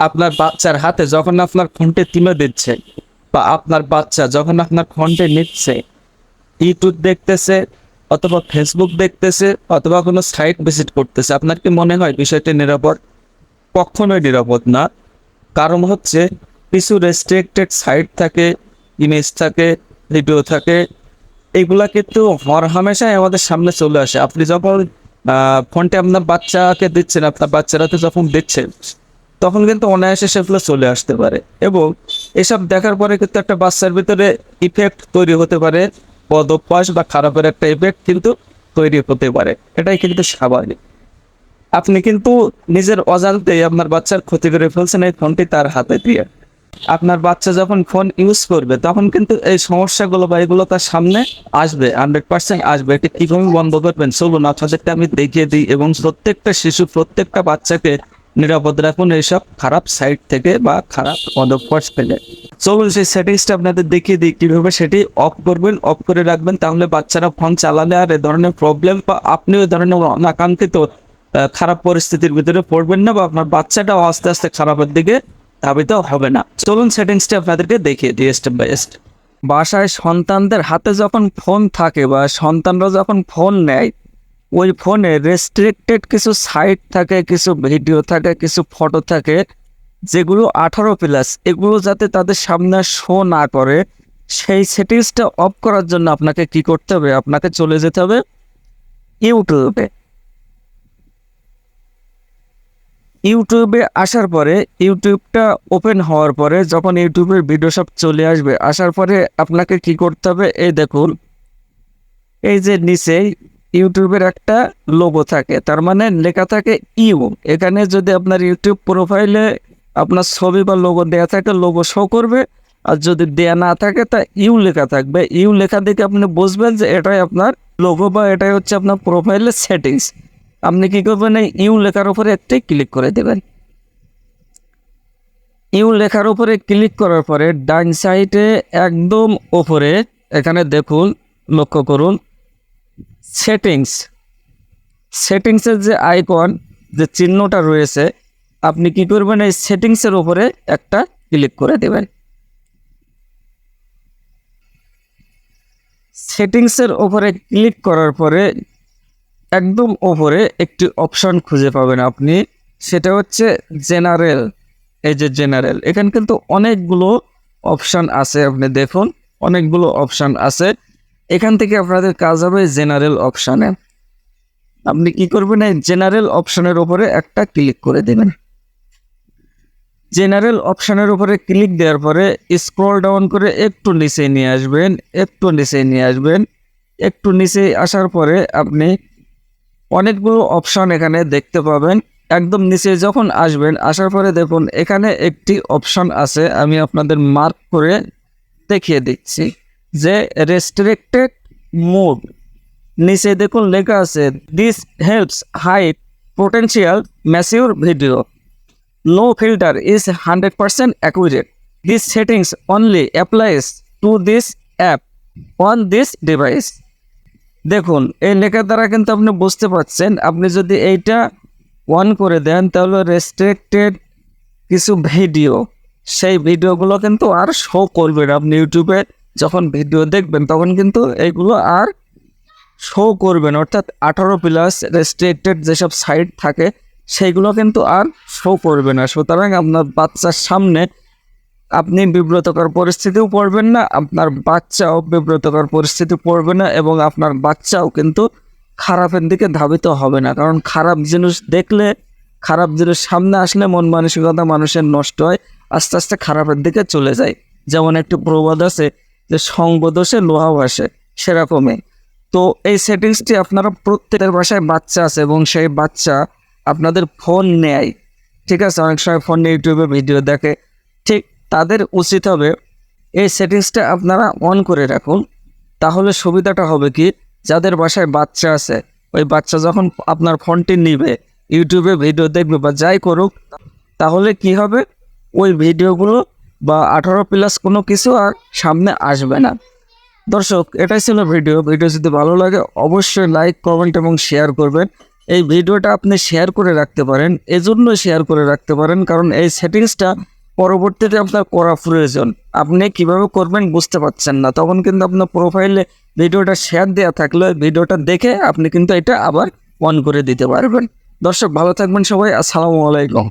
আপনার বাচ্চার হাতে যখন আপনার ফোনটি তুলে দিচ্ছে বা আপনার বাচ্চা যখন আপনার ফোনটি নিচ্ছে ইউটিউব দেখতেছে অথবা ফেসবুক দেখতেছে অথবা কোনো সাইট ভিজিট করতেছে, আপনার কি মনে হয় বিষয়টি নিরাপদ? কখনোই নিরাপদ না। কারণ হচ্ছে কিছু রেস্ট্রিক্টেড সাইট থাকে ইমেজ থাকে ভিডিও থাকে, এগুলা কিন্তু হর হামেশাই আমাদের সামনে চলে আসে। আপনি যখন ফোনটি আপনার বাচ্চাকে দিচ্ছেন, আপনার বাচ্চারাতে যখন দিচ্ছেন তখন কিন্তু অনায়াসে সেগুলো চলে আসতে পারে। এবং এসব দেখার পরে কিন্তু একটা বাচ্চার ভিতরে ইফেক্ট তৈরি হতে পারে বদ অভ্যাস বা খারাপের একটা ইফেক্ট কিন্তু তৈরি হতে পারে। এটাই কিন্তু স্বাভাবিক। আপনি কিন্তু নিজের অজান্তেই আপনার বাচ্চার ক্ষতি করে ফেলছেন এই ফোনটি তার হাতে দিয়ে। আপনার বাচ্চা যখন ফোন ইউজ করবে, তখন কিন্তু এই সমস্যাগুলো বা এগুলো তার সামনে আসবে হান্ড্রেড পার্সেন্ট আসবে। এটি কীভাবে বন্ধ করবেন? চলুন আপনাদেরকে আমি দেখিয়ে দিই। এবং প্রত্যেকটা শিশু, প্রত্যেকটা বাচ্চাকে নিরাপদ রাখুন এইসব খারাপ সাইট থেকে বা খারাপ পদক্ষেপ ফেলে চলুন সেই সেটিংসটা আপনাদের দেখিয়ে দিই, কীভাবে সেটি অফ করবেন অফ করে রাখবেন, তাহলে বাচ্চারা ফোন চালালে আর এ ধরনের প্রবলেম বা আপনিও এ ধরনের অনাকাঙ্ক্ষিত খারাপ পরিস্থিতির ভিতরে পড়বেন না বা আপনার বাচ্চাটাও আস্তে আস্তে খারাপের দিকে ধাবিত হবে না। চলুন সেটিংসটা আপনাদেরকে দেখিয়ে দিই স্টেপ বাই স্টেপ বাসায় সন্তানদের হাতে যখন ফোন থাকে বা সন্তানরা যখন ফোন নেয় ওই ফোনে রেস্ট্রিক্টেড কিছু সাইট থাকে, কিছু ভিডিও থাকে, কিছু ফটো থাকে, যেগুলো আঠারো প্লাস এগুলো যাতে তাদের সামনে শো না করে, সেই সেটিংসটা অফ করার জন্য আপনাকে কি করতে হবে? আপনাকে চলে যেতে হবে ইউটিউবে ইউটিউবে আসার পরে ইউটিউবটা ওপেন হওয়ার পরে, যখন ইউটিউবের ভিডিও সব চলে আসবে, আসার পরে আপনাকে কি করতে হবে? এই দেখুন, এই যে নিচে ইউটিউবের একটা লোগো থাকে। তার মানে লেখা থাকে ইউ। এখানে যদি আপনার ইউটিউব প্রোফাইলে আপনার ছবি বা লোগো দেওয়া থাকে লোগো শো করবে। আর যদি দেয়া না থাকে, তা ইউ লেখা থাকবে। ইউ লেখা দেখে আপনি বুঝবেন যে এটাই আপনার লোগো বা এটাই হচ্ছে আপনার প্রোফাইলের সেটিংস আপনি কী করবেন, এই ইউ লেখার উপরে একটি ক্লিক করে দেবেন। ইউ লেখার উপরে ক্লিক করার পরে ডান সাইডে একদম ওপরে, এখানে দেখুন, লক্ষ্য করুন সেটিংস সেটিংসের যে আইকন যে চিহ্নটা রয়েছে, আপনি কি করবেন? এই সেটিংসের উপরে একটা ক্লিক করে দেবেন। সেটিংসের ওপরে ক্লিক করার পরে একদম ওপরে একটি অপশন খুঁজে পাবেন আপনি। সেটা হচ্ছে জেনারেল এই যে জেনারেল এখানে কিন্তু অনেকগুলো অপশান আছে। আপনি দেখুন, অনেকগুলো অপশান আছে। এখান থেকে আপনাদের কাজ হবে জেনারেল অপশানে আপনি কি করবেন, এই জেনারেল অপশানের উপরে একটা ক্লিক করে দেবেন। জেনারেল অপশানের উপরে ক্লিক দেওয়ার পরে স্ক্রল ডাউন করে একটু নিচে নিয়ে আসবেন, একটু নিচে নিয়ে আসবেন। একটু নিচে আসার পরে আপনি অনেকগুলো অপশান এখানে দেখতে পাবেন। একদম নিচে যখন আসবেন, আসার পরে দেখুন এখানে একটি অপশান আছে, আমি আপনাদের মার্ক করে দেখিয়ে দিচ্ছি। যে রেস্ট্রিক্টেড মোড নিচে দেখুন লেখা আছে this helps hide potential mature video no filter is hundred percent accurate this settings only applies to this app on this device দেখুন, এই লেখার দ্বারা কিন্তু আপনি বুঝতে পারছেন, আপনি যদি এইটা অন করে দেন, তাহলে রেস্ট্রিক্টেড কিছু ভিডিও সেই ভিডিওগুলো কিন্তু আর শো করবে না। আপনি ইউটিউবে যখন ভিডিও দেখবেন, তখন কিন্তু এইগুলো আর শো করবেন অর্থাৎ আঠারো প্লাস রেস্ট্রিক্টেড যেসব সাইট থাকে সেইগুলো কিন্তু আর শো করবে না। সুতরাং আপনার বাচ্চার সামনে আপনি বিব্রতকর পরিস্থিতিও পড়বেন না, আপনার বাচ্চাও বিব্রতকর পরিস্থিতি পড়বে না এবং আপনার বাচ্চাও কিন্তু খারাপের দিকে ধাবিত হবে না। কারণ খারাপ জিনিস দেখলে, খারাপ জিনিস সামনে আসলে মন মানসিকতা মানুষের নষ্ট হয়, আস্তে আস্তে খারাপের দিকে চলে যায়। যেমন একটি প্রবাদ আছে যে সঙ্গদোষে লোহাও আসে সেরকমই। তো এই সেটিংসটি আপনারা প্রত্যেকের বাসায় বাচ্চা আছে এবং সেই বাচ্চা আপনাদের ফোন নেয়। ঠিক আছে? অনেক সময় ফোন ইউটিউবে ভিডিও দেখে। ঠিক তাদের উচিত হবে এই সেটিংসটা আপনারা অন করে রাখুন। তাহলে সুবিধাটা হবে কি? যাদের বাসায় বাচ্চা আছে, ওই বাচ্চা যখন আপনার ফোনটি নিবে, ইউটিউবে ভিডিও দেখবে বা যাই করুক, তাহলে কি হবে? ওই ভিডিওগুলো বা আঠারো প্লাস কোনো কিছু আর সামনে আসবে না। দর্শক, এটাই ছিল ভিডিও ভিডিও যদি ভালো লাগে, অবশ্যই লাইক কমেন্ট এবং শেয়ার করবেন। এই ভিডিওটা আপনি শেয়ার করে রাখতে পারেন, এজন্য শেয়ার করে রাখতে পারেন, কারণ এই সেটিংসটা পরবর্তীতে আপনার করা প্রয়োজন। আপনি কীভাবে করবেন বুঝতে পারছেন না। তখন কিন্তু আপনার প্রোফাইলে ভিডিওটা শেয়ার দেওয়া থাকলে ভিডিওটা দেখে আপনি কিন্তু এটা আবার অন করে দিতে পারবেন। দর্শক, ভালো থাকবেন সবাই। আসসালামু আলাইকুম।